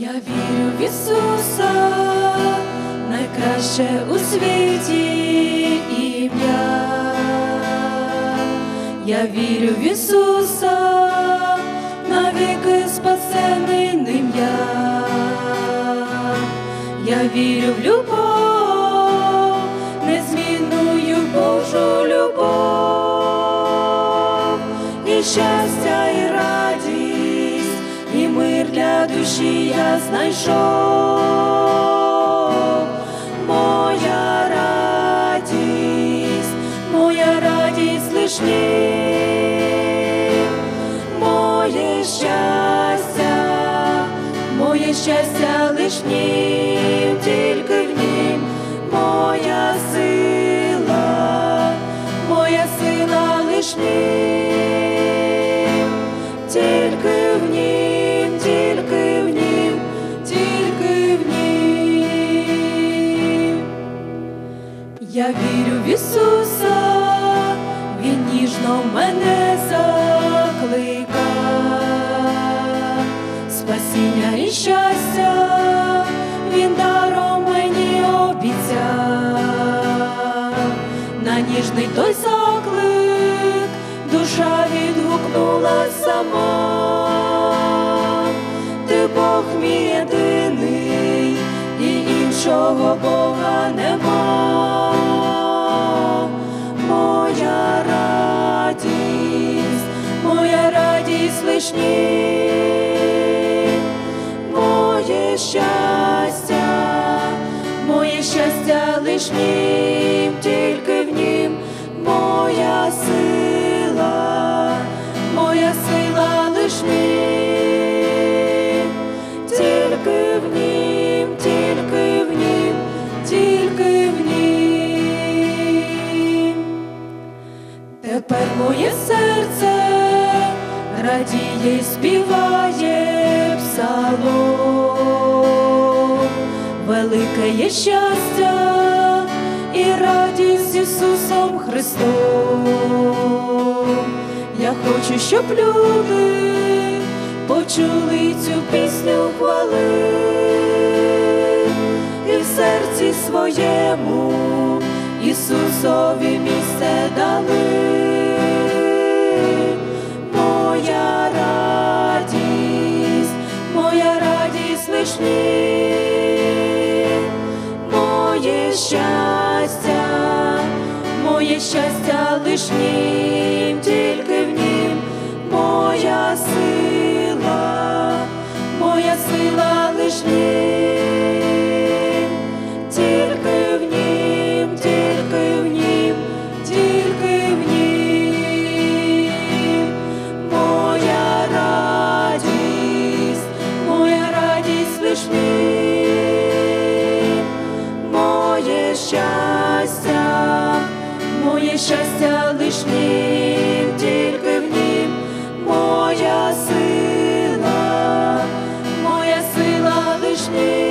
Я вірю в Ісуса, найкраще у світі ім'я. Я вірю в Ісуса, навіки спасений ним я. Я вірю в любов, незмінную Божу любов, і щастя, мир для душі я знайшов. Моя радість, моя радість лиш в моє щастя, моє щастя лиш в тільки в нім, моя сила, моя сила лиш в нім, тільки і щастя, Він даром мені обіцяв, на ніжний той заклик, душа відгукнула сама, ти Бог мій єдиний, і іншого Бога щастя нім, тільки в нім, моя сила, моя сила лиш нім, тільки в нім, тільки в нім, тільки в нім. Тепер моє серце радіє, й співає псалом. Велике є щастя і радість з Ісусом Христом. Я хочу, щоб люди почули цю пісню хвали і в серці своєму Ісусові місце дали. Щастя лиш щастя лиш нім, тільки в нім моя сила, моя сила лиш нім.